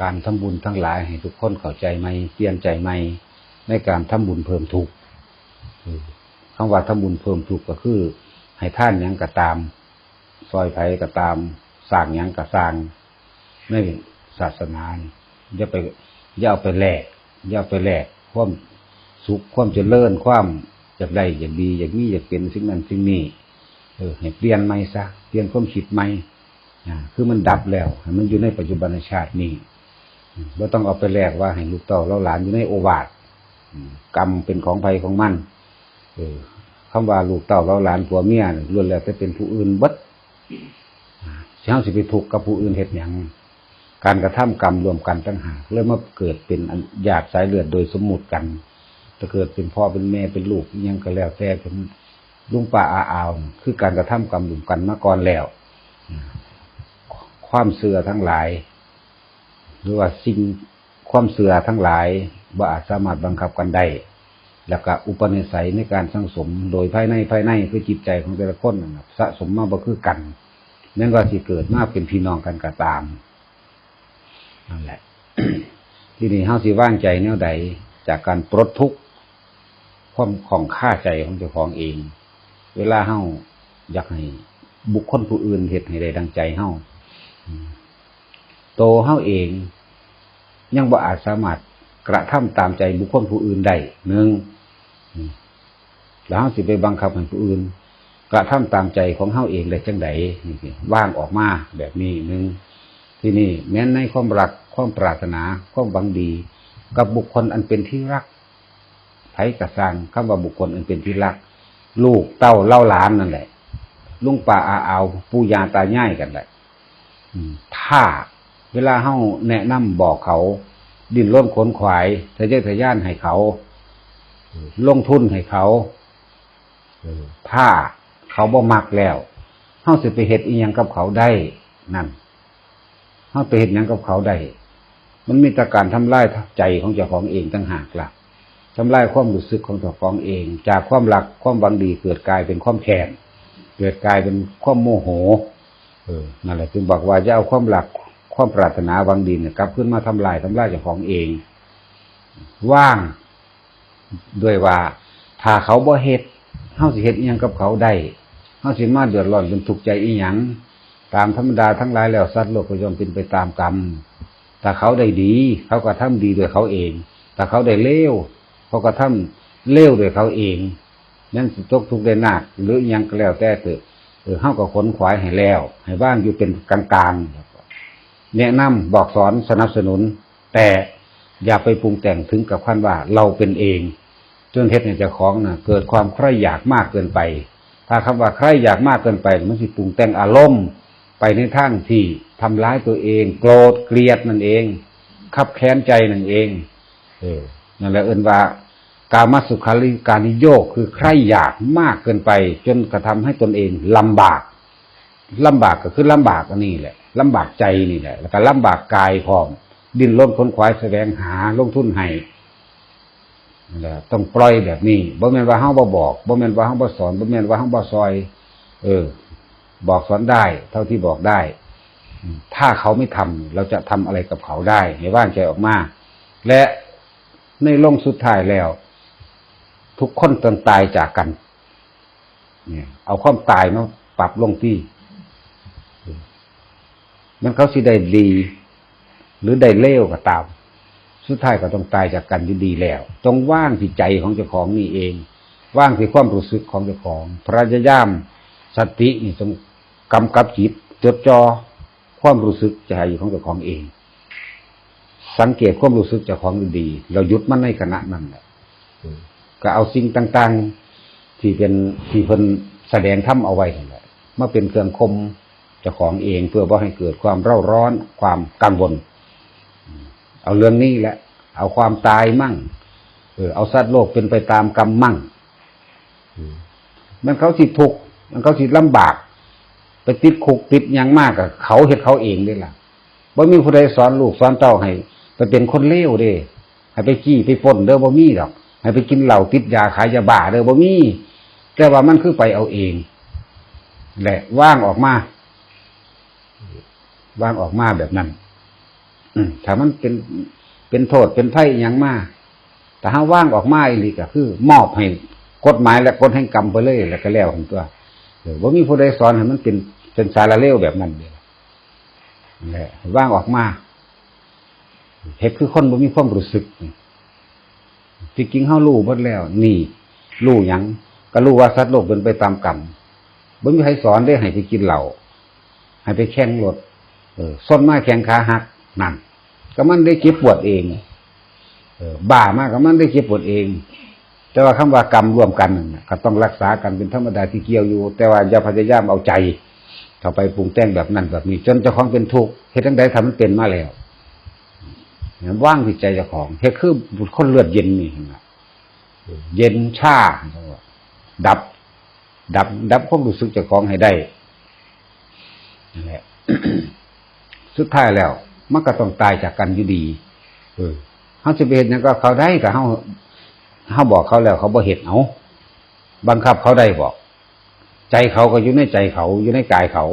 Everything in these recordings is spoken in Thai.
การทำบุญทั้งหลายให้ทุกคนเข้าใจไหมเปลี่ยนใจไหมในการทำบุญเพิ่มทุกข์เออคำว่าทำบุญเพิ่มทุกก็คือ ให้ท่านยังก็ตาม ซอยไผ่ก็ตามสร้างยังก็สร้างในศาสนาอย่าไปอย่าเอาไปแลกอย่าเอาไปแลกความสุขความเจริญความอยากได้อยากดีอยากมีอยากเป็นสิ่งนั้นสิ่งนี้เออให้เปลี่ยนใหมซะเปลี่ยนความคิดใหมอ่าคือมันดับแล้ว มันอยู่ในปัจจุบันชาตินี้ เราต้องเอาไปแลกว่าให้ลูกเต้าเราหลานอยู่ในโอวาทกรรมเป็นของภัยของมันเออคำว่าลูกเต้าเราหลานผัวเมียล้วนแล้วแต่เป็นผู้อื่นบิดเช้าสิไปทุกกับผู้อื่นเฮ็ดหยังการกระทำกรรมรวมกันตั้งหากเริ่มมาเกิดเป็นญาติสายเลือดโดยสมมุติกันจะเกิดเป็นพ่อเป็นแม่เป็นลูกยังก็แล้วแต่เป็นลุงป้าอาอาวคือการกระทำกรรมรวมกันมาก่อนแล้ว ความเสื่อทั้งหลาย หรือว่าสิ่งความเสื่อทั้งหลายว่าอาจสามารถบังคับกันได้แล้วก็อุปนิสัยในการสังสมโดยภายในภายในคือจิตใจของแต่ละคนนะสะสมมาบ่คือกันนั่นว่าสิเกิดมาเป็นพี่น้องกันก็ตามนั่นแหละ ที่นี่เฮาสิว่างใจแนวใดจากการปลดทุกข์ความของค่าใจของเจ้าของเอง เวลาเฮาอยากให้บุคคลผู้อื่นเฮ็ดให้ได้ดังใจเฮาโตเฮาเอง ยังบ่อาจสามารถกระทำตามใจบุคคลผู้อื่นได้หนึ่งแล้วเฮาสิไปบังคับให้ผู้อื่น กระทำตามใจของเฮาเองได้จังไดนี่ว่างออกมาแบบนี้หนึ่งที่นี่แม้นในความรักความปรารถนาความหวังดี กับบุคคลอันเป็นที่รักไผกระสังคำว่าบุคคลอันเป็นที่รัก ลูกเต้าเล่าหลานนั่นแหละลุงป่าอาเอาปู่ยาตายายกันแหละถ้า เวลาเฮาแนะนำบอกเขา ดิ้นร่นขนขวายทะเยอทะย่านให้เขา ลงทุนให้เขาเออถ้าเขาบ่มักแล้วเฮาสิไปเฮ็ดอีหยังกับเขาได้นั่นเฮาไปเฮ็ดหยังกับเขาได้ มันมีแต่การทำลายใจของเจ้าของเองต่างหากล่ะทำลายความรู้สึกของเจ้าของเอง จากความรักความหวังดีเกิดกลายเป็นความแค้นเกิดกลายเป็นความโมโห เออนั่นแหละจึงบอกว่าจะเอาความหลัก ความปรารถนาหวังดีเนี่ยกลับขึ้นมาทำลายทำลายเจ้าของเอง ว่างด้วยว่าถ้าเขาบ่เฮ็ดเฮาสิเฮ็ดอีหยังกับเขาได้เฮาสิมาเดือดร้อนเป็นทุกข์ใจอีหยังตามธรรมดาทั้งหลายแล้วสัตว์โลกก็ย่อมเป็นไปตามกรรมถ้าเขาได้ดี เขาก็ทำดีด้วยเขาเองถ้าเขาได้เลวเขาก็ทำเลวด้วยเขาเองนั่นสิตกทุกข์ได้หนักหรืออิหยังก็แล้วแต่เถอะเออเฮาก็ขนขวายให้แล้ว ให้บ้างอยู่เป็นกลางๆ แนะนำบอกสอนสนับสนุน แต่อย่าไปปรุงแต่งถึงกับขั้นว่าเราเป็นเองจนเฮ็ดให้เจ้าของน่ะ เกิดความใคร่อยากมากเกินไป ถ้าคำว่าใคร่อยากมากเกินไปมันสิปรุงแต่งอารมณ์ไปในทางที่ทำร้ายตัวเอง โกรธเกลียดนั่นเองขับแค้นใจนั่นเอง เออนั่นแหละเอินว่ากามาสุขาริการนิโยคคือใคร่อยากมากเกินไป จนกระทำให้ตนเองลำบากลำบากก็คือลำบากอันนี้แหละ ลำบากใจนี่แหละแล้วก็ลำบากกายพร้อม ดิ้นรนค้นควายแสวงหาลงทุนให้นั่ต้องปล่อยแบบนี้บ่แม่นว่าเฮาบ่บอกบ่แม่นว่าเฮาบ่สอนบ่แม่นว่าเฮาบ่ซอย เออ บอกสอนได้ เท่าที่บอกได้ ถ้าเขาไม่ทำเราจะทำอะไรกับเขาได้ให้ว่างใจออกมา และในลงสุดท้ายแล้ว ทุกคนต้องตายจากกัน เนี่ย เอาความตายมาปรับลงที่ มันเขาสิได้ดี หรือได้เลวก็ตาม สุดท้ายก็ต้องตายจากกันอยู่ดีแล้ว ต้องว่างที่ใจของเจ้าของนี่เอง ว่างที่ความรู้สึกของเจ้าของ พระยายามสตินี่ต้องกำกับจิตจดจ่อความรู้สึกใจของเจ้าของเอง สังเกตความรู้สึกเจ้าของดี เราหยุดมันในขณะนั้นแหละก็เอาสิ่งต่าง ๆ ที่เป็นที่เพิ่นแสดงทำเอาไว้นั่นแหละมาเป็นเครื่องคม จ้าของเองเพื่อบ่ให้เกิดความเร่าร้อนความกังวล เอาเรื่องนี้แหละ เอาความตายมั่งเออเอาสัตว์โลกเป็นไปตามกรรมมั่งมันเขาสิทุกข์มันเขาสิลำบาก ไปติดคุกติดยังมากกับเขาเห็ดเขาเองด้วยล่ะบ่มีผู้ใดสอนลูกสอนเต้าให้ไปเป็นคนเลวเด้ให้ไปขี้ไปปนเด้อบ่มีดอก ให้ไปกินเหล้าติดยาขายยาบ้าเด้อบ่มีแต่ว่ามันคือไปเอาเอง แหละว่างออกมา ว่างออกมาแบบนั้นถ้ามันเป็นเป็นโทษเป็นไพ่อหยังมาแต่ถ้าว่างออกมาอีหลีก็คือ มอบให้กฎหมายและกฎแห่งกรรมไปเลยแล้วก็แล้วของตัวเออว่ามีผู้ใดสอนให้มันเป็นเป็นสารเลวแบบนั้นเดียวนั่นแหละว่างออกมาเฮ็ดคือคนบ่มีความรู้สึกที่จริงเฮารู้หมดแล้ว นี่รู้ยังก็รู้ว่าสัตว์โลกเป็นไปตามกรรมบ่มีใครสอนได้ให้ไปกินเหล้าให้ไปแข่งรถ เออส้นมาแข่งขาหักนั่นก็มันได้เจ็บปวดเอง เออบ้ามากก็มันได้เจ็บปวดเอง แต่ว่าคำว่ากรรมรวมกันก็ต้องรักษากันเป็นธรรมดาที่เกี่ยวอยู่ แต่ว่าอย่าพยายามเอาใจเข้าไปปรุงแต่งแบบนั้นแบบนี้ จนเจ้าของเป็นทุกข์เฮ็ดทั้งใดทำมันเป็นมาแล้วว่างจิตใจเจ้าของเฮ็ดคือคนเลือดเย็นนี่เห็นไหมเย็นชาดับ ดับ ดับความรู้สึกเจ้าของให้ได้นั่นแหละ สุดท้ายแล้ว มันก็ต้องตายจากกันอยู่ดี เออเขาจะไปเห็นยังก็เขาได้กับเขาเขาบอกเขาแล้วเขาบ่เห็นเอาบังคับเขาได้บอก ใจเขาก็อยู่ในใจเขาอยู่ในกายเขา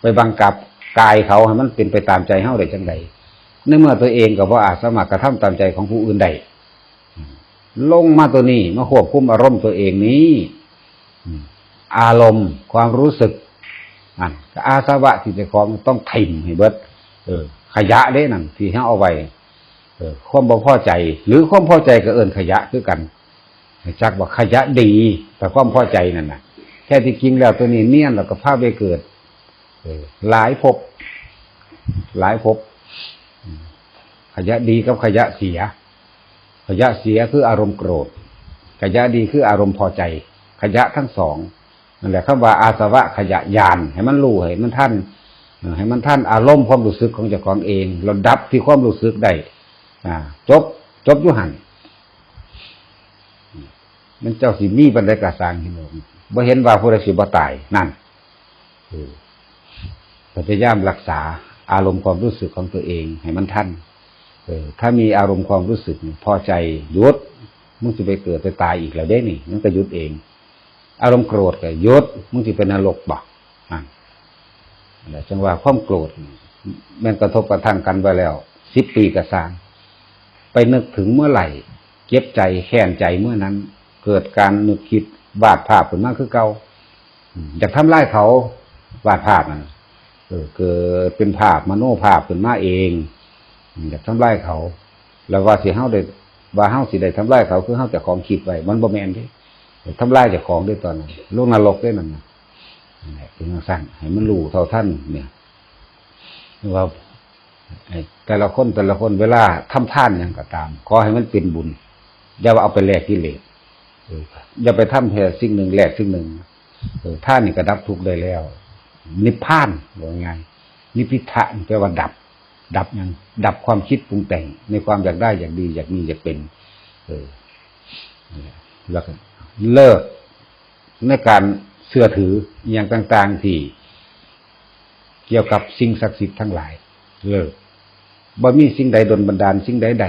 ไปบังคับกายเขาให้มันเป็นไปตามใจเขาได้จังใดในเมื่อตัวเองก็บ่อาจสามารกระทำตามใจของผู้อื่นได้ลงมาตัวนี้มาควบคุมอารมณ์ตัวเองนี้อารมณ์ความรู้สึกอันอาสวะที่จะของต้องถิ่มให้เบิด เออ ขยะเด้นั่นที่เขาเอาไว้เออความบ่พอใจ หรือความพอใจก็เอินขยะคือกันจักว่าขยะดี แต่ความพอใจนั่นนะแค่ที่จริงแล้วตัวนี้เนียนแล้วก็ภาพไปเกิดหลายภพหลายภพขยะดีกับขยะเสีย ขยะเสียคืออารมณ์โกรธ ขยะดีคืออารมณ์พอใจ ขยะทั้งสองนั่นแหละคำว่าอาสวะขยะยานให้มันรู้ให้มันท่าน ให้มันท่านอารมณ์ความรู้สึกของเจ้าของเองเราดับที่ความรู้สึกได้จบจบยุหันมันเจ้าสิมีบันไดกระสางเหินบ่เห็นว่าผู้ใดสิบ่ตายนั่นพยายามรักษาอารมณ์ความรู้สึกของตัวเอง ให้มันท่านเออ ถ้ามีอารมณ์ความรู้สึกพอใจยุดมึงจะไปเกิดไปตายอีกแล้วได้นี่มันก็ยุดเอง อารมณ์โกรธก็ยุดมึงจะเป็นนรกบ่อ่า จังว่าความโกรธแมันกระทบกระทั่งกันไปแล้วสิบปีกระสางไปนึกถึงเมื่อไหร่ เก็บใจแค้นใจเมื่อนั้น เกิดการนึกคิดวาดภาพขึ้นมาคือเก่าอยากทำลายเขาวาดภาพมันเออเกิดเป็นภาพมโนภาพขึ้นมาเองอยากทำลายเขา แล้วว่าสิเฮาได้ว่าเฮาสิได้ทำลายเขาคือเฮาแต่ของคิดไว้มันบ่แมนเด้ทำลายจากของด้วยตอนนั้นโลกนรกด้วยนั่นนะ เป็นสั้นให้มันรู้เท่าท่านเนี่ยว่าแต่ละคนแต่ละคนเวลาทำท่านอย่างก็ตาม ขอให้มันเป็นบุญ อย่าว่าเอาไปแลกกิเลสอย่าไปทำแค่สิ่งหนึ่งแลกสิ่งหนึ่งท่านนี่ก็ดับทุกข์ได้แล้ว นิพพานว่าไงนิพิทะแปลว่าดับ ดับยังดับความคิดปรุงแต่ง ในความอยากได้อยากดี อยากมีอยากเป็น เออแล้วก็เลิกในการ เสื่อถืออย่างต่าง ๆ ที่ เกี่ยวกับสิ่งศักดิ์สิทธิ์ทั้งหลายเลิกบ่มีสิ่งใดดนบันดาลสิ่งใดใด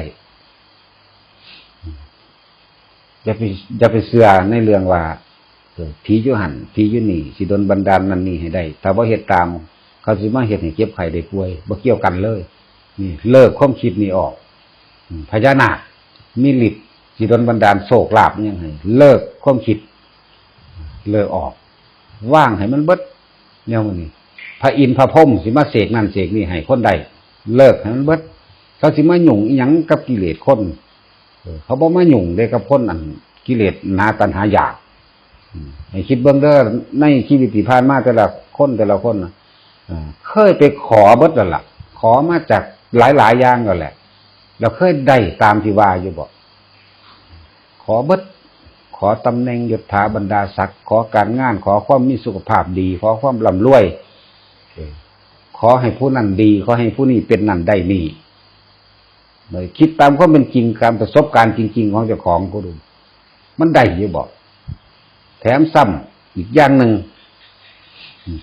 อย่าไปอย่าไปเสื่อในเรื่องว่าผียุหันผียุนี่สิดนบันดาลนั่นนี่ให้ได้ถ้าว่าเหตุตาม เขาสิมาเหตุให้เจ็บไข้ได้ป่วยบ่เกี่ยวกันเลย นี่ เลิกความคิดนี่ออกพญานาคมีฤทธิ์สิดนบันดาลโศกลาบยังไงเลิกความคิด เลิกออก ว่างให้มันเบิดเนี่ยมันนี่พระอินทร์พระพรหมสิมาเสกนั่นเสกนี่ให้คนใดเลิกให้มันเบิดเขาสิมาหยุ่งอีหยังกับกิเลสคนเขาบอกมาหยุ่งได้กับคนอันกิเลสนาตันหาอยากให้คิดเบื้องเด้อในชีวิตที่ผ่านมาแต่ละคนแต่ละคนเคยไปขอเบิดล้วล่ะขอมาจากหลายหลายอย่างก็แหละ เราเคยได้ตามที่ว่าอยู่บอกขอเบิด อตำแหน่งยศถาบรรดาศักดิ์ขอการงานขอความมีสุขภาพดี ขอความร่ำรวย ขอให้ผู้นั้นดี ขอให้ผู้นี้เป็นนั่นได้นี่เลยคิดตามความเป็นจริงการประสบการณ์จริง ๆ ของเจ้าของก็ดู มันได้อยู่บอก แถมซ้ำอีกอย่างหนึ่ง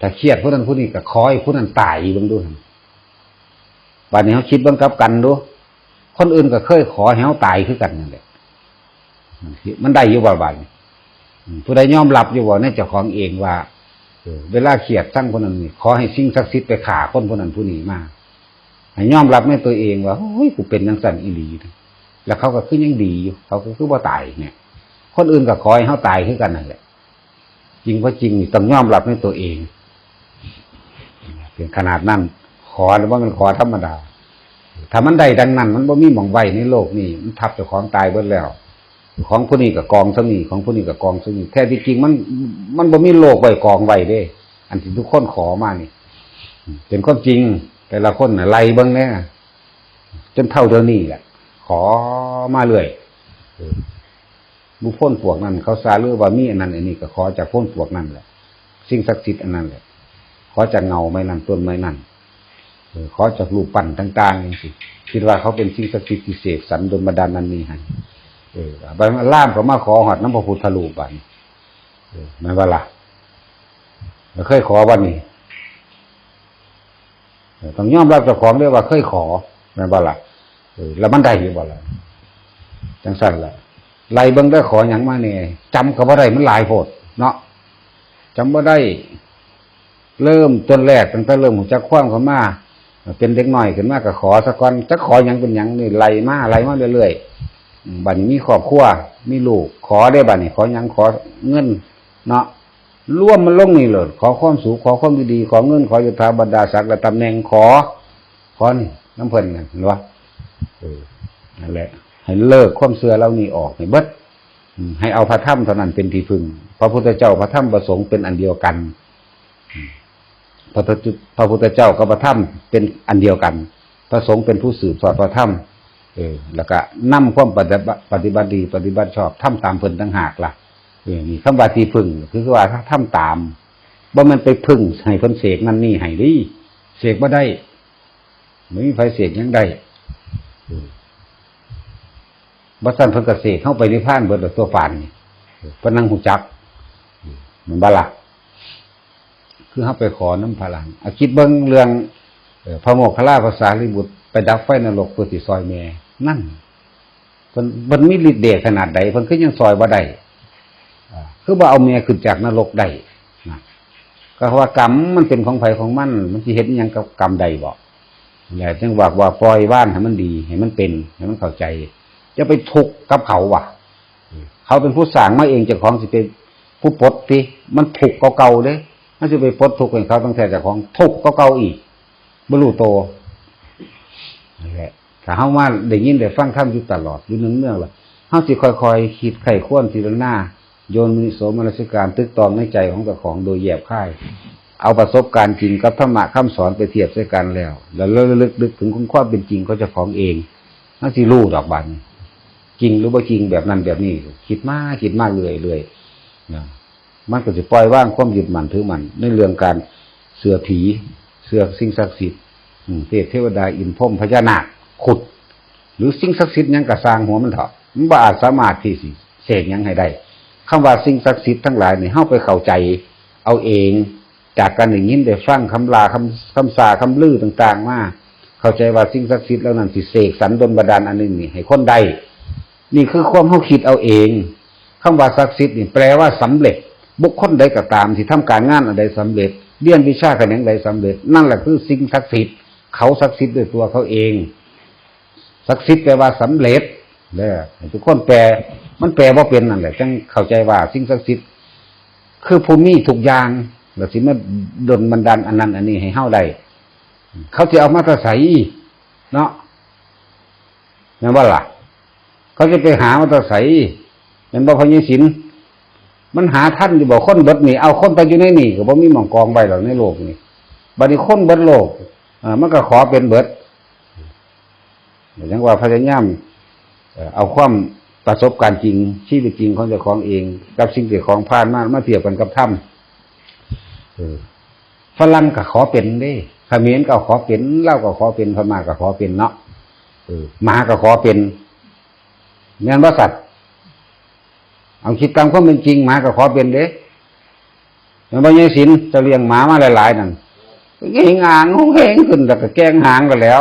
ถ้าเครียดผู้นั้นผู้นี้ก็คอยผู้นั้นตายบ้างด้วยวันนี้เขาคิดบ้างกับกันดูคนอื่นก็เคยขอให้เขาตายคือกันนั่นแหละ มันได้อยู่บ่บันผู้ใดยอมรับอยู่บ่ในเจ้าของเองว่าเวลาเขียดสร้งคนนั้นนี่ขอให้สิ่งศักดิ์สิทธิ์ไปขาคนคนนั้นผู้นี้มาให้ยอมรับในตัวเองว่าโอ้ยกูเป็นจังสั่นอีหลีแล้วเขาก็คือยังดีอยู่เขาก็คือว่าตายเนี่ย คนอื่นก็ขอให้เขาตายขึ้นกันนั่นแหละจริงว่าจริงต้องยอมรับในตัวเองเป็นขนาดนั้นขอหรือว่ามันขอธรรมดาถ้ามันได้ดังนั้น มันบ่มีหมองไว้ในโลกนี่มันทับเจ้าของตายเบิดแล้ว ของผู้นี้กับกองซะนี่ของผู้นี้กับกองซะนี่แท้ที่จริงมันมันบ่มีโลกไว้กองไว้เด้ อันที่ทุกคนขอมานี่เป็นความจริง แต่ละคนน่ะไล่บิ่งแน่จนเท่าเดี๋ยวนี้แหละขอมาเรื่อยเออบุพ้นพวกนั้น เขาซาเรือว่ามีอันนั้นอันนี้ก็ขอจากพ้นพวกนั้นแหละสิ่งศักดิ์สิทธิ์อันนั้นแหละขอจากเงาไม้นั่นต้นไม้นั่นขอจากรูปปั้นต่างๆอย่างสิคิดว่าเขาเป็นสิ่งศักดิ์สิทธิ์พิเศษสันดลบันดาลนั้นนี่ให้ เออไปล่ามเขามาขอหอดน้ำพระพุทธรูปบันเออไม่ว่าล่ะเราเคยขอวันนี้ต้องยอมรับเจ้าของเรียกว่าเคยขอไม่ว่าล่ะเออแล้วมันได้หรือบ่ล่ะจังสั้นแหละไล่เบิ้งได้ขออย่างมาเนี่ยจำกับว่าได้มันหลายโพดเนาะจำว่าได้ เริ่มต้นแรกตั้งแต่เริ่มหัวจักคว้างเขามาเป็นเด็กหน่อยขึ้นมาก็ขอสักก่อนจะขออย่างเป็นอย่างนี่ไล่มาไล่มาเรื่อยๆ บัดนี้มีครอบครัวมีลูก ขอได้บัดนี้ขอย่างขอเงิน เนาะร่วมมันลงนี่เลยขอความสูงขอความดีขอเงินขอยศถาบรรดาศักดิ์และตำแหน่งขอขอนี่น้ำเพลินกันเห็นปะเออนั่นแหละ ให้เลิกความเสื่อเหล่านี้ออกให้เบิดให้เอาพระธรรมเท่านั้นเป็นที่พึ่งพระพุทธเจ้าพระธรรมประสงค์เป็นอันเดียวกันพระพุทธพระพุทธเจ้ากับพระธรรมเป็นอันเดียวกัน พระสงฆ์เป็นผู้สืบสอดพระธรรม เออแล้วก็นำความปฏิบัติปฏิบัติดีปฏิบัติชอบทำตามเพิ่นต่างหากล่ะเออนี่คำว่าที่พึ่งคือว่าถ้าทำตามบ่มันไปพึ่งให้เพิ่นเสกนั่นนี่ให้ดิเสกบ่ได้ไม่มีไฟเสกยังได้บ่ซั่นเพิ่นก็เสกเข้าไปในพานเบิดตัวฟานพนังหูจักมันบ่ล่ะคือเข้าไปขอน้ำพลังอาคิดเบิ้งเรื่องพระโมคคัลลาภาษาลิบุตรไปดับไฟนรกเพื่อสิซอยแม่ นั่นเพิ่นเพิ่นมีฤทธิ์เดชขนาดใดเพิ่นคือยังซอยบ่ได้คือว่าเอาแม่ขึ้นจากนรกได้นะก็ว่ากรรมมันเป็นของไผของมัน มันสิเฮ็ดอิหยังกับกรรมใดบ่แหละจังว่าว่าปล่อยว่านให้มันดีให้มันเป็นให้มันเข้าใจ จะไปทุกข์กับเขาว่ะ เขาเป็นผู้สร้างมาเองจ้าของสิเป็นผู้ปลดทีมันถูกข์เก่าๆเด้มันจะไปปลดทุกข์ให้เขาตั้งแต่จากของทุกข์ก็เก่าอีกบรรลุโตนั่นแหละ ถ้าเฮามาได้ยินได้ฟังคำอยู่ตลอดอยู่เนืองๆล่ะเฮาสิค่อยๆคิดไข้ควรทีละหน้าโยนมิโสมนสิการตึกตองในใจของเจ้าของโดยแยบค่าย เอาประสบการณ์จริงกับธรรมะคำสอนไปเทียบใส่กันแล้ว แล้วลึกนึกถึงคุณความเป็นจริงเขาจ้าของเองเฮาสิรู้ดอกบันจริงหรือบ่จริงแบบนั้นแบบนี้ คิดมากคิดมากเรื่อยนะมันก็จะปล่อยว่างความยึดมั่นถือมันในเรื่องการเสือผี เสือสิ่งศักดิ์สิทธิ์เทพเทวดาอินพรมพญานาค ขุด หรือสิ่งศักดิ์สิทธิ์ยังกระสร้างหัวมันเถอะมันบ่อาจสามารถที่สิเสกยังให้ได้คำว่าสิ่งศักดิ์สิทธิ์ทั้งหลายเนี่ยเฮาไปเข้าใจ เอาเอง จากการอย่างนี้ได้ฟังคำลาคำคำสาคำลือต่าง ๆ มาเข้าใจว่าสิ่งศักดิ์สิทธิ์แล้วนั้นสิเสกสรรดลบันดาลอันนึงนี่ให้คนใดนี่คือความเฮาคิดเอาเองคำว่าศักดิ์สิทธิ์นี่แปลว่าสำเร็จ บุคคลใดก็ตามที่ทำการงานอะไรสำเร็จเรียนวิชากันงใดสำเร็จ นั่นแหละคือสิ่งศักดิ์สิทธิ์เขาศักดิ์สิทธิ์ด้วยตัวเขาเอง ศักดิ์สิทธิ์แปลว่าสำเร็จเด้อทุกคนแปลมันแปลว่าเป็นนั่นแหละจังเข้าใจว่า สิ่งศักดิ์สิทธิ์คือภูมิทุกอย่างแล้วสิมาดลบันดาลอันนั้น อันนี้ให้เฮาได้เขาจะเอามาตรใสเนาะแม่นว่าล่ะ เขาจะไปหามาตรใส่แม่นบ่พญศิลมันหาท่านอยู่บอกคนเบิดนี่เอาคนไปอยู่ในนี่ก็บ่มีหม่องกองไว้หรอกในโลกนี่บัดนี้คนเบิดโลกอ่ามันก็ขอเป็นเบิด อย่างว่าพยายามเอ่อเอาความประสบการณ์จริงชีวิตจริงของเจ้าของเอง กับสิ่งที่ของผ่านมามาเทียบกันกับถ้ำฝรั่งก็ขอเป็นเด้ขมรก็ขอเป็นเล่าก็ขอเป็นพม่าก็ขอเป็นเนาะหมาก็ขอเป็นเงี้ยว่าสัตว์เอาคิดตามความเป็นจริงหมาก็ขอเป็นเด้มันบ่ยังสินจะเลี้ยงหมามาหลายๆนั่นเงี้ยงางงเฮงขึ้นแล้วก็แกงหางก็แล้ว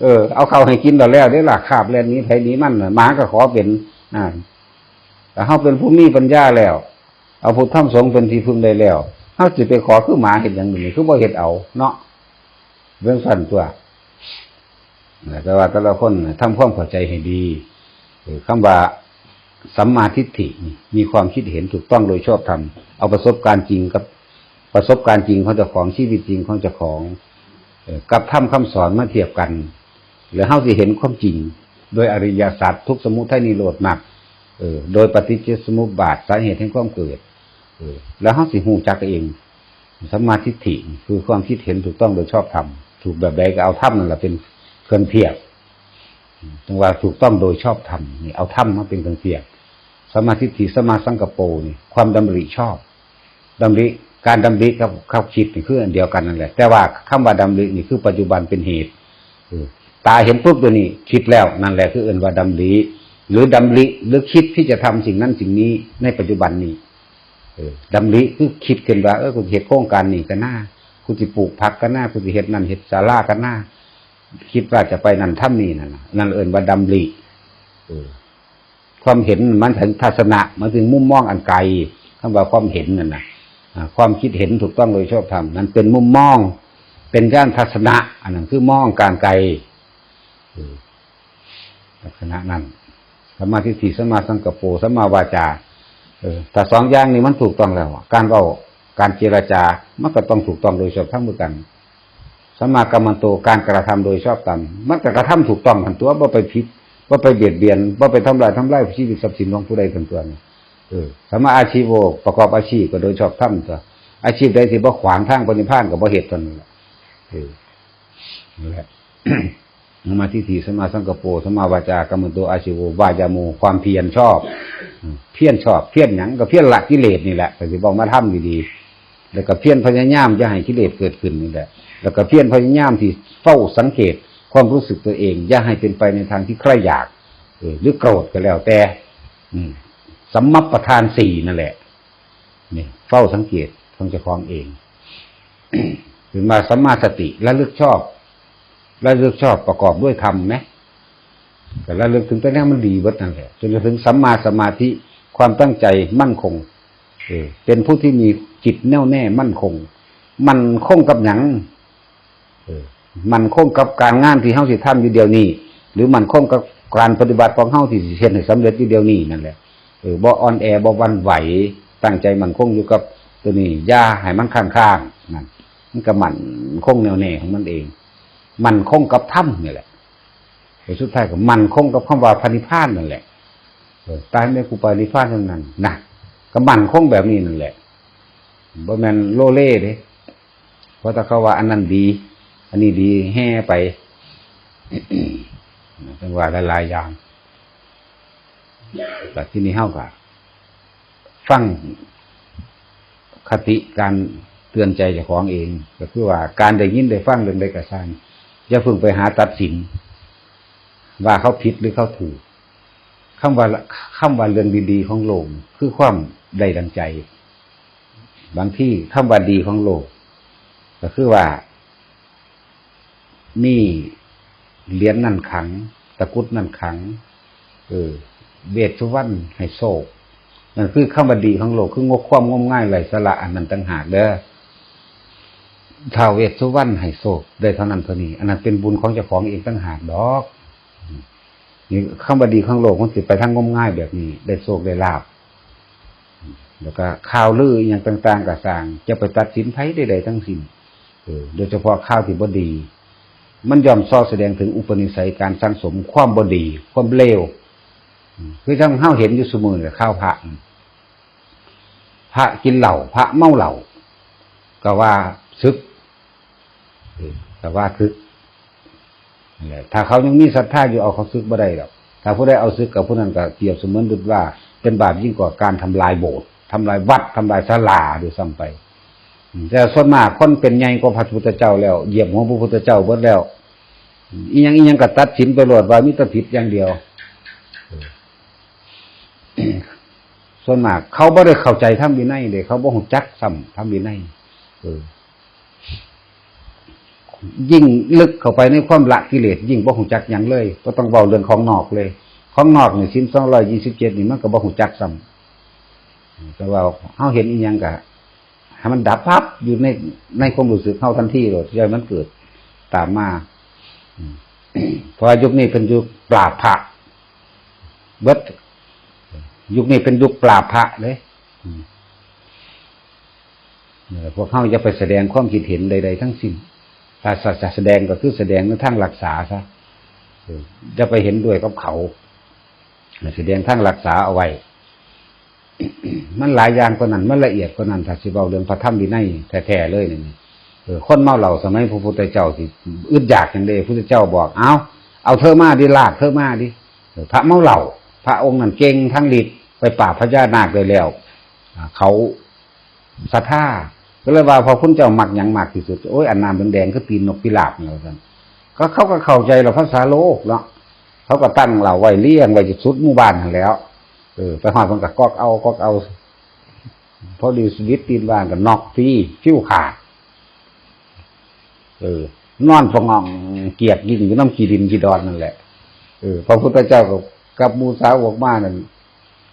เออเอาเข้าให้กินแล้วแล้วได้ล่ะคาบแลนนี้ไผนี้มันน่ะหมาก็ขอเป็นอ่าแต่เฮาเป็นผู้มีปัญญาแล้ว เอาพุทธธรรมสงฆ์เป็นที่พึ่งได้แล้วเฮาสิไปขอคือหมาเห็นอย่างหนี้คือบ่เฮ็ดเอาเนาะเรื่องสั่นตัวแต่ว่าแต่ละคนทำความเข้าใจให้ดีเออคำว่าสัมมาทิฏฐิมีความคิดเห็นถูกต้องโดยชอบธรรมเอาประสบการณ์จริงกับประสบการณ์จริงของเจ้าของชีวิตจริงของเจ้าของกับธรรมคำสอนมาเทียบกัน แล้วเฮาสิเห็นความจริง โดยอริยสัจทุกสมุทัยนิโรธมรรคเออ โดยปฏิจจสมุปบาทสาเหตุแห่งความเกิด เออ แล้วเฮาสิฮู้จักเองสัมมาทิฏฐิคือความคิดเห็นถูกต้องโดยชอบธรรมถูกแบบใดก็เอาธรรมนั่นแหละเป็นเครื่องเทียบตรงว่าถูกต้องโดยชอบธรรมนี่เอาธรรมมาเป็นเครื่องเทียบสมาธิฏฐิสมาสังกปรนี่ความดำริชอบดำริการดำริกับเข้าคิดนี่คืออันเดียวกันนั่นแหละ แต่ว่าคำว่าดำรินี่คือปัจจุบันเป็นเหตุเออ ตาเห็นปุ๊บตัวนี้ คิดแล้วนั่นแหละคือเอื่นว่าดำริหรือดำริหรือคิดที่จะทำสิ่งนั้นสิ่งนี้ในปัจจุบันนี้เออดำริคือคิดกันว่าเออกูจะเหตุโครงการนี้กันหน้ากูจะปลูกผักกันหน้ากูจะเหตุนั่นเหตุศาลากันหน้าคิดว่าจะไปนั่นถ้ำนี่นั่นนั่นเอื่นว่าดำริเออความเห็นมันถึงทัศนะมันถึงมุมมองอันไกลคำว่าความเห็นนั่นนะความคิดเห็นถูกต้องโดยชอบธรรมนั่นเป็นมุมมอง เป็นด้านทัศนะ อันนั้นคือมองการไกล เออลักษณะนั้นสมมาทิฏฐิสมมาสังกปรสมมาวาจา เออแต่สองอย่างนี้มันถูกต้องแล้ว การเว้าการเจรจา มันก็ต้องถูกต้องโดยชอบธรรมเหมือกันสมากรรมันโตการกระทำโดยชอบธรรมมันก็กระทำถูกต้องทันตัวว่าไปผิดว่าไปเบียดเบียนว่าไปทำลายทำลายชีวิตทรัพย์สินของผู้ใดทันตัวนี่เออสมาอาชีโวประกอบอาชีพก็โดยชอบธรรมตัวอาชีพใดที่บ่ขวางทางปณิพานกับบ่เหตุตนนนแหละเออนั่นแหละ สมาธิฏฐิสมาสังกปรสมาวาจากรรมโตอาชิโววายาโมความเพียรชอบ เพียรชอบ เพียรหยังก็เพียรละกิเลสนี่แหละแต่สิบอกมาทำดีๆแล้วก็เพียรพยายามจะให้กิเลสเกิดขึ้นนี่แหละ แล้วก็เพียรพยายามที่เฝ้าสังเกตความรู้สึกตัวเอง อย่าให้เป็นไปในทางที่ใครอยากเอหรือโกรธก็แล้วแต่อืมสัมมัปประธานสี่นั่นแหละนี่เฝ้าสังเกตของเจ้าของเองถึงมาสัมมาสติและลึกชอบ และลึกชอบประกอบด้วยธรรมไหมแต่ละลึกถึงตัวนี้มันดีเบิดนั่นแหละจนถึงสัมมาสมาธิความตั้งใจมั่นคงเออเป็นผู้ที่มีจิตแน่วแน่มั่นคง มันคงกับหยังเออมันคงกับการงานที่เฮาสิทำอยู่เดียวนี้ หรือมันคงกับการปฏิบัติของเฮาที่สิเฮ็ดให้สำเร็จอยู่เดียวนี้นั่นแหละเออบ่ออนแอบ่วันไหว ตั้งใจมันคงอยู่กับตัวนี้ยาให้มันข้างๆนั่นมันก็มันคงแนวแน่ของมันเอง มันคงกับถ้ำนี่แหละแต่สุดท้ายก็มันคงกับคำว่าพระนิพานนั่นแหละตายไม่กูไปนิพพานทั้งนั้นนะก็มันคงแบบนี้นั่นแหละบ่แมนโลเล่เด้เพราะถ้าเขาว่าอันนั้นดี อันนี้ดีแห่ไปจังว่าหลายๆอย่างแต่ที่นี่เฮาก็ฟังคติการเตือนใจเจ้าของเอง ก็คือว่าการได้ยินได้ฟังเรื่องใดกระสร้าง อย่าพิ่งไปหาตัดสิน ว่าเขาผิดหรือเขาถูกคำว่าคำว่าเรื่องดีๆของโลกคือความได้ดังใจ บางที่คำว่าดีของโลก ก็คือว่า นี่เหรียญนั่นขัง ตะกุดนั่นขัง เออเบสสุวรรณให้โศกนั่นคือข้ามบดีของโลกคืองกความงมง่ายไหลสละอันนั้นต่างหากเด้อ ท้าวเวสสุวรรณให้โศกได้เท่านั้นเท่านี้ อันนั้นเป็นบุญของเจ้าของเองต่างหากดอกนี่ข้ามบดีของโลกมันสิไปทางงมง่ายแบบนี้ ได้โศกได้ลาบ แล้วก็ข่าวลืออย่างต่าง ๆกับสาง จะไปตัดสินไพ่ใดๆทั้งสิ้นเออโดยเฉพาะข่าวที่บดี มันยอมซ้อแสดงถึงอุปนิสัยการสังสมความบดี ความเลวคือจังเฮาเห็นอยู่เสมอเลยข้าวพระพระกินเหล่าพระเมาเหล่าก็ว่าซึก เออก็ว่าซึกถ้าเขายังมีศรัทธาอยู่เอาเขาซึกบ่ได้หรอกถ้าผู้ใดเอาซึกกับผู้นั้นก็เปรียบเสมือนดุจว่า เป็นบาปยิ่งกว่าการทำลายโบสถ์ทำลายวัดทำลายศาลาด้วยซ้ำไปแต่ส่วนมากคนเป็นใหญ่กว่าพระพุทธเจ้าแล้วเหยียบหัวพระพุทธเจ้าเบิดแล้วอีหยังอีหยังก็ตัดสินไปโลดว่ามิตรผิดอย่างเดียว ส่วนมาก เขาบ่ได้เข้าใจทำวินัยเลยเขาบ่ฮู้จักซ้ำทำวินั ยิ่งลึกเข้าไปในความละกิเลสยิ่งบ่ฮู้จักหยังเลย ก็ต้องเว้าเรื่องของนอกเลย ของนอกนี่สิน227นี่มันก็บ่ฮู้จักซ้ำแต่ว่าเฮาเห็นอีหยังก็ให้มันดับพับอยู่ในในความรู้สึกเฮาทันทีโลดอย่มันเกิดตามมาเพราะว่ายุคนี้เป็นยุคปราบพระเบิดยุคนี้เป็นยุคปราบพระเลยอืมเนี่ยพวกเขาจะไปแสดงความคิดเห็นใด ๆ ทั้งสิ้น ถ้าจะแสดงก็คือแสดงในทางรักษาซะจะไปเห็นด้วยกับเขาแสดงทางรักษาเอาไว้มันหลายอย่างกว่านั้นมันละเอียดกว่านั้นถ้าสิเบาเรื่องพระธรรมวินัยแท้ๆเลยนี่เออคนเมาเหล่าสมัยพระพุทธเจ้าสิอึดอยากอย่างเดียพระพุทธเจ้าบอก เอาเอาเธอมาดิลากเธอมาดิพระเมาเหล่า พระองค์นั้นเก่งทั้งฤทธิ์ไปปราพระญานาคเลยแล้วเขาศรัทธา ก็เลยว่าพอคุณเจ้าหมักหยังหมากที่สุดโอ้ยอันนามแดงๆก็ตีนนกพิราบเนี่ยท่านก็เขาก็เข้าใจเราภาษาโลกเนาะเขาก็ตั้งเราไว้เลี้ยงไว้จุดสุดหมู่บ้านนั่นแล้วเออไปหอดมันก็กอกเอากอกเอาพอดีสวิตตีนบ้านกับนอกพี่ฟิวขาดเออนอนฟงองเกียกยิงอยู่น้ำกีดินกีดอนนั่นแหละเออพระพุทธเจ้ากับกับมูสาวกมานั่น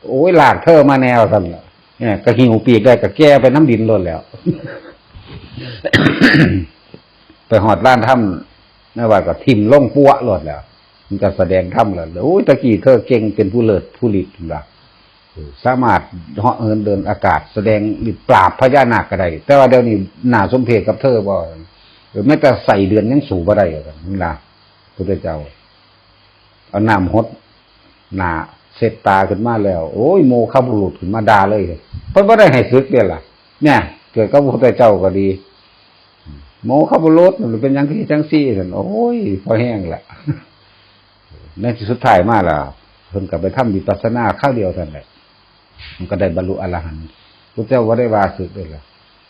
โอ้ยหลากเธอมาแนวสั่นละ เนี่ยก็หิวปีกได้ก็แก้ไปน้ำดินล้นแล้ว ไปหอดล้านถ้ำไม่ว่าก็ทิมล่องปัวหลดแล้ว มันก็แสดงถ้ำแล้วโอ้ยตะกี้เธอเก่งเป็นผู้เลิศผู้ฤทธิ์ละสามารถเหาะเหินเดินอากาศ แสดงฤทธิ์ปราบพญานาคก็ได้แต่ว่าเดี๋ยวนี้หน้าสมเพชกับเธอบ่หรือแม้แต่ใส่เดือนยังสูบบ่ได้กันนี่ล่ะพุทธเจ้า เอาน้ำหดหนา เสร็จตาขึ้นมาแล้ว โอ้ยโมฆะบุรุษขึ้นมาด่าเลยเพิ่นบ่ได้ให้ซึกเด้ล่ะ เนี่ย เกิดกับพระพุทธเจ้าก็ดี โมฆะบุรุษมันเป็นยังที่จังซี่ซั่นโอ้ยพอแห้งละในที่สุดท้ายมาแล้วเพิ่นก็ไปทำวิปัสสนาข้าวเดียวเท่านั้นแหละมันก็ได้บรรลุอรหันต์พระเจ้าบ่ได้วาสึกเลยล่ะ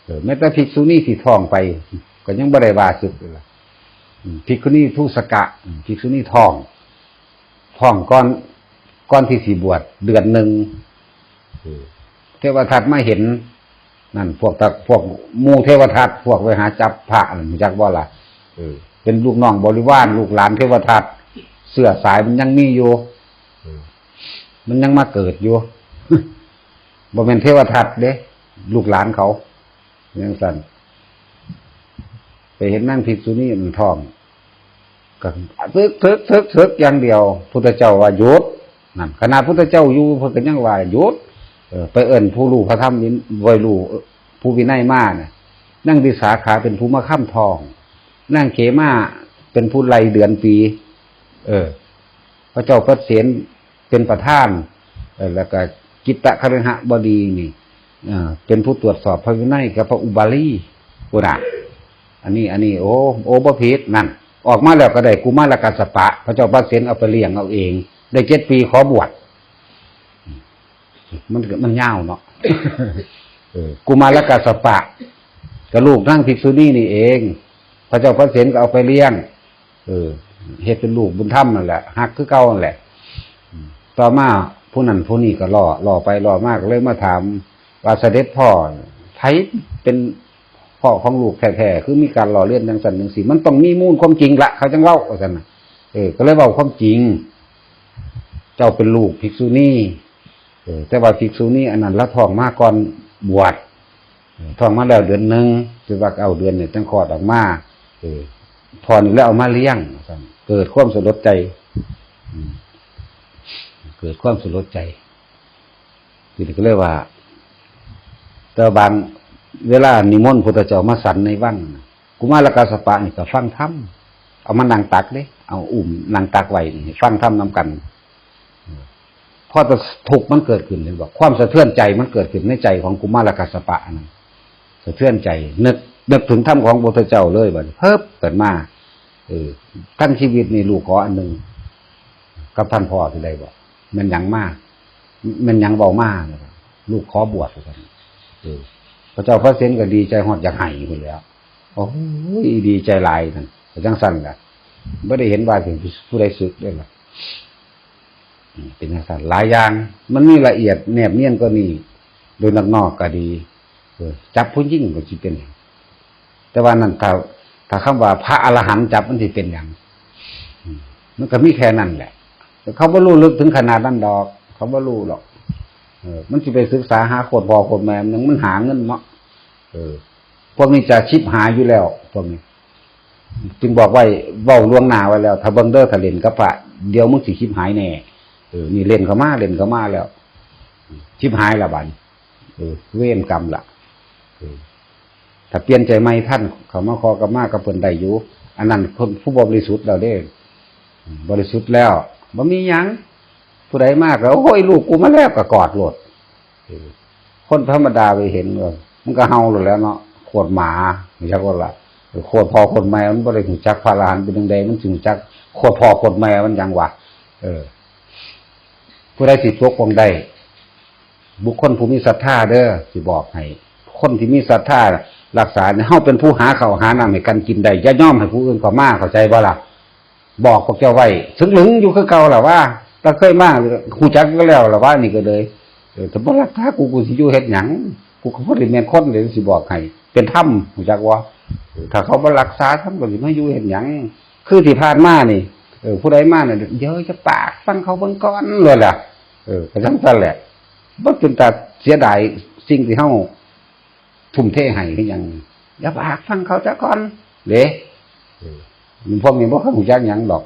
เออแม้แต่ภิกษุณีที่ท้องไป ก็ยังบ่ได้วาสึกเลยล่ะภิกษุณีทุสกะภิกษุณีทองทองก่อน ก่อนที่สิบวชเดือนหนึ่งเออเทวทัตมาเห็น นั่น พวกตะพวกหมู่เทวทัตพวกไปหาจับพระนั่นรู้จักบ่ล่ะเออเป็นลูกน้องบริวารลูกหลานเทวทัตเสื้อสายมันยังมีอยู่เออมันยังมาเกิดอยู่บ่เป็นเทวทัตเด้ ลูกหลานเขาอย่างสั่นไปเห็นนั่งภิกษุนี่มันท้องก็ทึกทึกทึกทึกอย่างเดียว พุทธเจ้าว่าหยุด นั่นขนาดพุทธเจ้าอยู่เพิ่นก็ยังว่าหยุดไปเอิ้นผู้รู้พระธรรมนี้ไว้รู้ผู้วินัยมาเนี่ยนั่งวิสาขาเป็นผู้มาค้ำทอง นั่งเขมาเป็นผู้ไล่เดือนปี เออ พระเจ้าพระเศียรเป็นประธานเออแล้วก็กิตตะคฤหบดีนี่อ่าเป็นผู้ตรวจสอบพระวินัยกับพระอุบาลีปุระอันนี้ อันนี้ โอ้โอ้บพิษนั่น ออกมาแล้วก็ได้กุมารกัสปะ พระเจ้าพระเศียรเอาไปเลี้ยงเอาเอง ได้เจ็ดปีขอบวชมันมันยาวเนาะเออกุมารกัสปะกับลูกนั่งภิกษุนี่นี่เอง พระเจ้าพระเศียรก็เอาไปเลี้ยง เออเฮ็ดเป็นลูกบุญธรรมนั่นแหละฮักคือเก่านั่นแหละอืมต่อมาผู้นั้นผู้นี้ก็รอรอไปรอมากเลยมาถามว่าเสด็จพ่อไทยเป็นพ่อของลูกแท้ๆคือมีการรอเลื่อนจังสันจังสีมันต้องมีมูลความจริงละเขาจังเล่าว่าซั่นน่ะเออ ก็เลยเว้าความจริง เจ้าเป็นลูกภิกษุณีเออแต่ว่าภิกษุณีอันนั้นละทองมาก่อนบวชทองมาแล้วเดือนหนึ่งคือว่าเอาเดือนเนี่ยจังคลอดออกมาเออพอนี่แล้วเอามาเลี้ยงเกิดความสลดใจเกิดความสลดใจทีนี้ก็เลยว่า แต่บางเวลานิมนต์พุทธเจ้ามาสันในวังน่ะกุมารกาสปะนี่ก็ฟังธรรมเอามานั่งตักเด้เอาอุ่มนั่งตักไว้ฟังธรรมนำกัน พราะแต่ทุกข์มันเกิดขึ้นเลยบอกความสะเทือนใจมันเกิดขึ้นในใจของกุมารกาสปะนั่นสะเทือนใจ นึกนึกถึงธรรมของพระพุทเจ้าเลยบัดนี้เพิ่มเกิดมาเออทั้งชีวิตนี่ลูกขออันหนึ่งกับท่านพ่อที่ใดบอกมันยังมาก มันยังเบามากนะครับลูกขอบวชกันเออพระเจ้าพระเซนก็ดีใจหอดอยากให้คนแล้วโอ้ยดีใจลายนั่นจังสั้นแหละไม่ได้เห็นว่าถึงผู้ใดซึกได้หรอ เป็นจังสั้นหลายอย่าง มันมีละเอียดแนบเนียนก็นี่โดยนอกนอกก็ดีจับผู้ยิ่งก็จะเป็น แต่ว่านั่นถ้าถ้าคำว่าพระอรหันต์จับมันที่เป็นอย่างมันก็มีแค่นั้นแหละแต่เขาไม่รู้ลึกถึงขนาดนั้นดอก เขาไม่รู้หรอกเออมันจะไปศึกษาหาโคตรพอโคตรแม่มันมันหาเงินเนาะเออพวกนี้จะชิบหายอยู่แล้วพวกนี้ จึงบอกไว้เว้าล่วงหน้าไว้แล้ว ถ้าเบิ่งเดอถ้าเล่นกับพระเดี๋ยวมึงสิชิบหายแน่ ออนี่เล่นเขามาเล่นเขามาแล้วชิบหายละบันเออเวรกรรมละออถ้าเปลี่ยนใจใหม่ท่านเขามาขอกับมากกับเพิ่นได้อยู่อันนั้นคนผู้บริสุทธิ์แล้วเด้ บริสุทธิ์แล้วบ่มีหยังผู้ใดมากแล้วโอ้ยลูกกูมาแล้วก็กอดโลดคนธรรมดาไปเห็นก็มันก็เฮาโลดแล้วเนาะขวดหมาไม่ใช่ว่าละขวดพอขวดแม่มันบ่ได้หูจักพาลานเป็นจังไดมันสิหูจักขวดพอขวดแม่มันยังวะเออ ผู้ใดสิปกป้องได้บุคคลผู้มีศรัทธาเด้อสิบอกให้คนที่มีศรัทธารักษาเนี่ยเฮาเป็นผู้หาเขาวหาน้ำให้กันกินได้ย่าย่อมให้ผู้อื่นเข้ามาเข้าใจบ่ล่ะ บอกพวกเจ้าไว้ถึงหลึงอยู่คือเก่าล่ะว่าถ้าเคยมาฮู้จักก็แล้วล่ะว่านี่ก็เลยเออถ้าบ่รักษากูกูสิอยู่เฮ็ดหยังกูก็บ่ได้แม่นคนเดี๋ยสิบอกให้เป็นธรรมฮู้จักว่าถ้าเขาบ่รักษาธรรมก็สิมาอยู่เฮ็ดหยังคือที่ผ่านมานี่ เออผู้ใดมาเนี่ยเดี๋ยวจะปากฟังเขาเบิ่งก่อนเลยล่ะ เออก็จังซั่นแหละบ่จนตาเสียดายสิ่งที่เฮาทุ่มเทให้คือหยังอย่าปากฟังเขาซะก่อนเด้เออมันพวกนี้บ่เข้าหูจักหยังดอก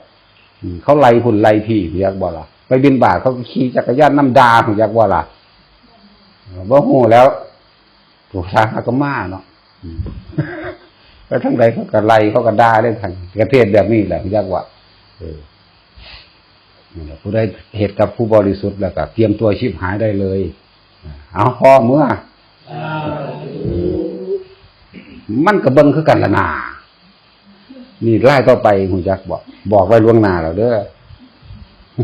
อืมเขาไล่หุ่นไล่พี่หูจักบ่ล่ะไปบินบาทเขาขี่จักรยานน้ำดาหูจักบ่ล่ะบ่ฮู้แล้วถูกทางก็มาเนาะอืมไปทั้งใดเขาก็ไล่เขาก็ด่าได้ทั้งประเทศแบบนี้แหละหูจักว่า ผู้ได้เหตุกับผู้บริสุทธิ์แล้วก็เตรียมตัวชิบหายได้เลย เอาพ่อเมื่อ มันกระเบิงคือกันละนา นี่ไล่ต่อไปหูจักบอก บอกไว้ล่วงหน้าเราเด้อ